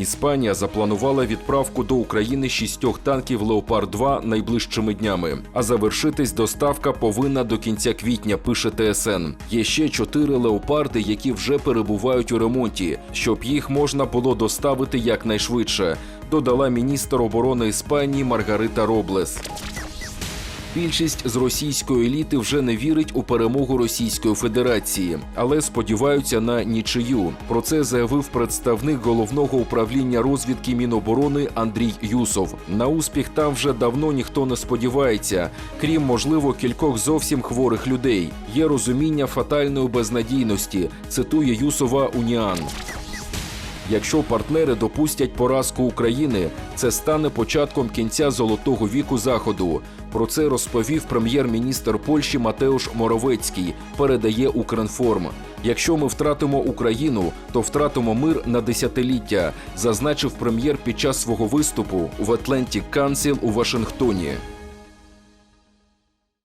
Іспанія запланувала відправку до України шістьох танків Леопард 2 найближчими днями. А завершитись доставка повинна до кінця квітня. Пише ТСН. Є ще чотири леопарди, які вже перебувають у ремонті, щоб їх можна було доставити якнайшвидше. Додала міністр оборони Іспанії Маргарита Роблес. Більшість з російської еліти вже не вірить у перемогу Російської Федерації, але сподіваються на нічию. Про це заявив представник головного управління розвідки Міноборони Андрій Юсов. На успіх там вже давно ніхто не сподівається, крім можливо кількох зовсім хворих людей. Є розуміння фатальної безнадійності. Цитує Юсова Уніан. Якщо партнери допустять поразку України, це стане початком кінця золотого віку заходу. Про це розповів прем'єр-міністр Польщі Матеуш Моровецький. Передає Укрінформ. Якщо ми втратимо Україну, то втратимо мир на десятиліття, зазначив прем'єр під час свого виступу в Atlantic Council у Вашингтоні.